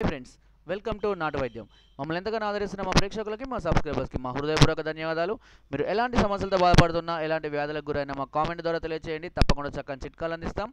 Friends welcome to నాటు వైద్యం మమ్మల్ని ఎంతగానో ఆదరిస్తున్న మా ప్రేక్షకులకి మా సబ్స్క్రైబర్స్కి మా హృదయపూర్వక ధన్యవాదాలు. మీరు ఎలాంటి సమస్యలతో బాధపడుతున్నా ఎలాంటి వ్యాధులకు గురైనా మా కామెంట్ ద్వారా తెలియజేయండి తప్పకుండా చక్కని చిట్కాలు అందిస్తాం.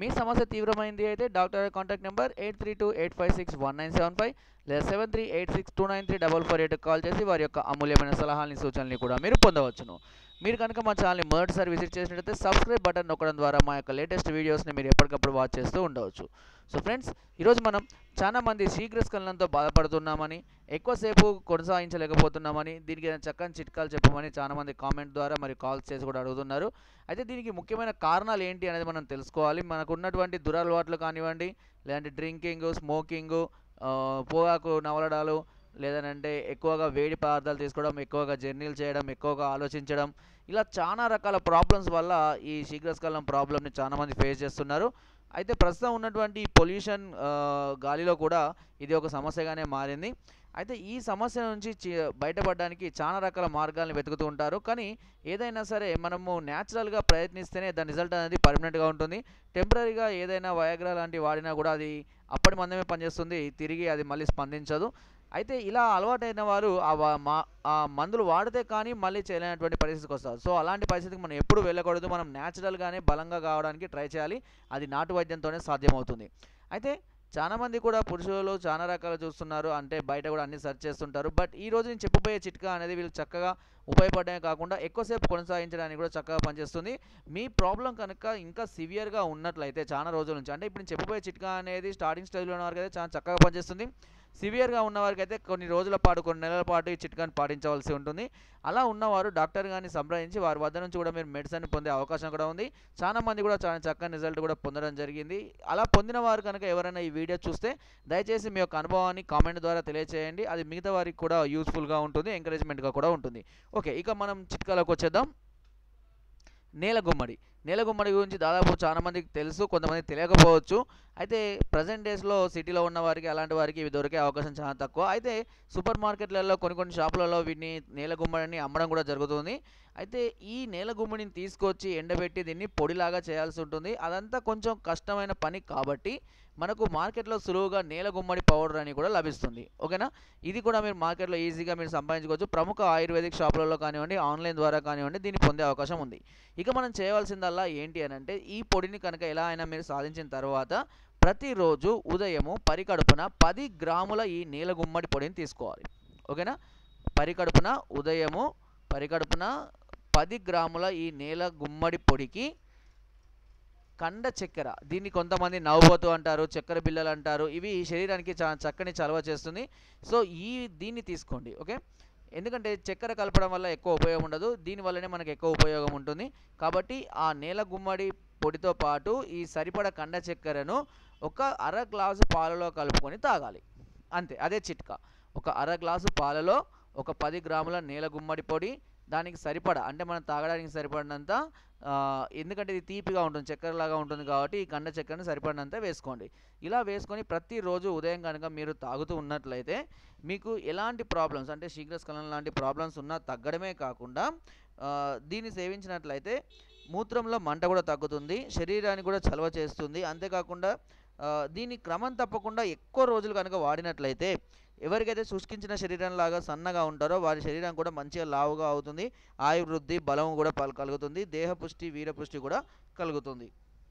మీ సమస్య తీవ్రమైంది అయితే doctor contact number eight three two eight five six one nine seven five లేదా seven three eight six two nine three double four eight call చేసి వారి యొక్క అమూల్యమైన సలహాలని సూచనలు కూడా మీరు పొందవచ్చును. మీరు కనుక మా ఛానల్ని మొదటిసారి విజిట్ చేసినట్లయితే సబ్స్క్రైబ్ బటన్ నొక్కడం ద్వారా మా యొక్క లేటెస్ట్ వీడియోస్ని మీరు ఎప్పటికప్పుడు వాచ్ చేస్తూ ఉండవచ్చు. సో ఫ్రెండ్స్ ఈరోజు మనం చాలా మంది శీఘ్రస్ఖలనంతో బాధపడుతున్నామని ఎక్కువసేపు కొనసాగించలేకపోతున్నామని దీనికి ఏదైనా చక్కని చిట్కాలు చెప్పమని చాలామంది కామెంట్ ద్వారా మరి కాల్స్ చేసి కూడా అడుగుతున్నారు. అయితే దీనికి ముఖ్యమైన కారణాలు ఏంటి అనేది మనం తెలుసుకోవాలి. మనకు ఉన్నటువంటి దురలవాట్లు కానివ్వండి లేదంటే డ్రింకింగ్ స్మోకింగ్ పొగాకు నవలడాలు లేదనంటే ఎక్కువగా వేడి పదార్థాలు తీసుకోవడం ఎక్కువగా జర్నీలు చేయడం ఎక్కువగా ఆలోచించడం ఇలా చాలా రకాల ప్రాబ్లమ్స్ వల్ల ఈ శీఘ్రస్ఖలనం ప్రాబ్లమ్ని చాలామంది ఫేస్ చేస్తున్నారు. అయితే ప్రస్తుతం ఉన్నటువంటి పొల్యూషన్ గాలిలో కూడా ఇది ఒక సమస్యగానే మారింది. అయితే ఈ సమస్య నుంచి బయటపడడానికి చాలా రకాల మార్గాలను వెతుకుతూ ఉంటారు. కానీ ఏదైనా సరే మనము న్యాచురల్గా ప్రయత్నిస్తేనే దాని రిజల్ట్ అనేది పర్మనెంట్గా ఉంటుంది. టెంపరీగా ఏదైనా వయాగ్రా లాంటివి వాడినా కూడా అది అప్పటి మందమే పనిచేస్తుంది. తిరిగి అది మళ్ళీ స్పందించదు. అయితే ఇలా అలవాటైన వారు ఆ మా ఆ మందులు వాడితే కానీ మళ్ళీ చేయలేనటువంటి పరిస్థితికి వస్తారు. సో అలాంటి పరిస్థితికి మనం ఎప్పుడు వెళ్ళకూడదు. మనం న్యాచురల్గానే బలంగా కావడానికి ట్రై చేయాలి. అది నాటు వైద్యంతోనే సాధ్యమవుతుంది. అయితే చాలా మంది కూడా పురుషులు చాలా రకాలు చూస్తున్నారు. అంటే బయట కూడా అన్ని సెర్చ్ చేస్తుంటారు. బట్ ఈ రోజు నేను చెప్పబోయే చిట్కా అనేది వీళ్ళు చక్కగా ఉపయోగపడమే కాకుండా ఎక్కువసేపు కొనసాగించడానికి కూడా చక్కగా పనిచేస్తుంది. మీ ప్రాబ్లం కనుక ఇంకా సివియర్గా ఉన్నట్లయితే చాలా రోజుల నుంచి అంటే ఇప్పుడు నేను చెప్పబోయే చిట్కా అనేది స్టార్టింగ్ స్టేజ్లో ఉన్న వారికి అయితే చాలా చక్కగా పనిచేస్తుంది. సివియర్గా ఉన్నవారికి అయితే కొన్ని రోజుల పాటు కొన్ని నెలల పాటు ఈ చిట్కాని పాటించవలసి ఉంటుంది. అలా ఉన్నవారు డాక్టర్ గారిని సంప్రదించి వారి వద్ద నుంచి కూడా మీరు మెడిసిన్ పొందే అవకాశం కూడా ఉంది. చాలా మంది కూడా చాలా చక్కని రిజల్ట్ కూడా పొందడం జరిగింది. అలా పొందిన వారు కనుక ఎవరైనా ఈ వీడియో చూస్తే దయచేసి మీ యొక్క అనుభవాన్ని కామెంట్ ద్వారా తెలియచేయండి. అది మిగతా వారికి కూడా యూస్ఫుల్గా ఉంటుంది ఎంకరేజ్మెంట్గా కూడా ఉంటుంది. ఓకే ఇక మనం చిట్కాలోకి వచ్చేద్దాం. నేల గుమ్మడి. నీలగుమ్మడి గురించి దాదాపు చాలా మందికి తెలుసు కొంతమంది తెలియకపోవచ్చు. అయితే ప్రజెంట్ డేస్లో సిటీలో ఉన్న వారికి అలాంటి వారికి ఇవి దొరికే అవకాశం చాలా తక్కువ. అయితే సూపర్ మార్కెట్లలో కొన్ని కొన్ని షాపులలో వీటిని నీలగుమ్మడిని అమ్మడం కూడా జరుగుతుంది. అయితే ఈ నీలగుమ్మడిని తీసుకొచ్చి ఎండబెట్టి దీన్ని పొడిలాగా చేయాల్సి ఉంటుంది. అదంతా కొంచెం కష్టమైన పని కాబట్టి మనకు మార్కెట్లో సులువుగా నేల గుమ్మడి పౌడర్ అని కూడా లభిస్తుంది. ఓకేనా? ఇది కూడా మీరు మార్కెట్లో ఈజీగా మీరు సంపాదించుకోవచ్చు. ప్రముఖ ఆయుర్వేదిక్ షాపులలో కానివ్వండి ఆన్లైన్ ద్వారా కానివ్వండి దీన్ని పొందే అవకాశం ఉంది. ఇక మనం చేయవలసిందల్లా ఏంటి అని అంటే ఈ పొడిని కనుక ఎలా అయినా మీరు సాధించిన తర్వాత ప్రతిరోజు ఉదయము పరికడుపున పది గ్రాముల ఈ నీల గుమ్మడి పొడిని తీసుకోవాలి. ఓకేనా? పరికడుపున ఉదయము పరికడుపున పది గ్రాముల ఈ నేల గుమ్మడి పొడికి కండ చక్కెర దీన్ని కొంతమంది నవ్వుబోతు అంటారు చక్కెర బిల్లలు అంటారు. ఇవి శరీరానికి చక్కని చలవ చేస్తుంది. సో ఈ దీన్ని తీసుకోండి. ఓకే? ఎందుకంటే చక్కెర కలపడం వల్ల ఎక్కువ ఉపయోగం ఉండదు దీనివల్లనే మనకు ఎక్కువ ఉపయోగం ఉంటుంది. కాబట్టి ఆ నేల గుమ్మడి పొడితో పాటు ఈ సరిపడ కండ చక్కెరను ఒక అర గ్లాసు పాలలో కలుపుకొని తాగాలి. అంతే అదే చిట్కా. ఒక అర గ్లాసు పాలలో ఒక పది గ్రాముల నేల గుమ్మడి పొడి దానికి సరిపడా అంటే మనం తాగడానికి సరిపడినంత ఎందుకంటే ఇది తీపిగా ఉంటుంది చక్కెరలాగా ఉంటుంది కాబట్టి ఈ కండ చక్కెరని సరిపడినంత వేసుకోండి. ఇలా వేసుకొని ప్రతిరోజు ఉదయం కనుక మీరు తాగుతూ ఉన్నట్లయితే మీకు ఎలాంటి ప్రాబ్లమ్స్ అంటే శీఘ్రస్ఖలనం లాంటి ప్రాబ్లమ్స్ ఉన్నా తగ్గడమే కాకుండా దీన్ని సేవించినట్లయితే మూత్రంలో మంట కూడా తగ్గుతుంది శరీరాన్ని కూడా చలవ చేస్తుంది. అంతేకాకుండా దీని క్రమం తప్పకుండా ఎక్కువ రోజులు కనుక వాడినట్లయితే ఎవరికైతే శుష్కించిన శరీరం లాగా సన్నగా ఉంటారో వారి శరీరం కూడా మంచిగా లావుగా అవుతుంది. ఆయువృద్ధి బలం కూడా కలుగుతుంది. దేహపుష్టి వీరపుష్టి కూడా కలుగుతుంది.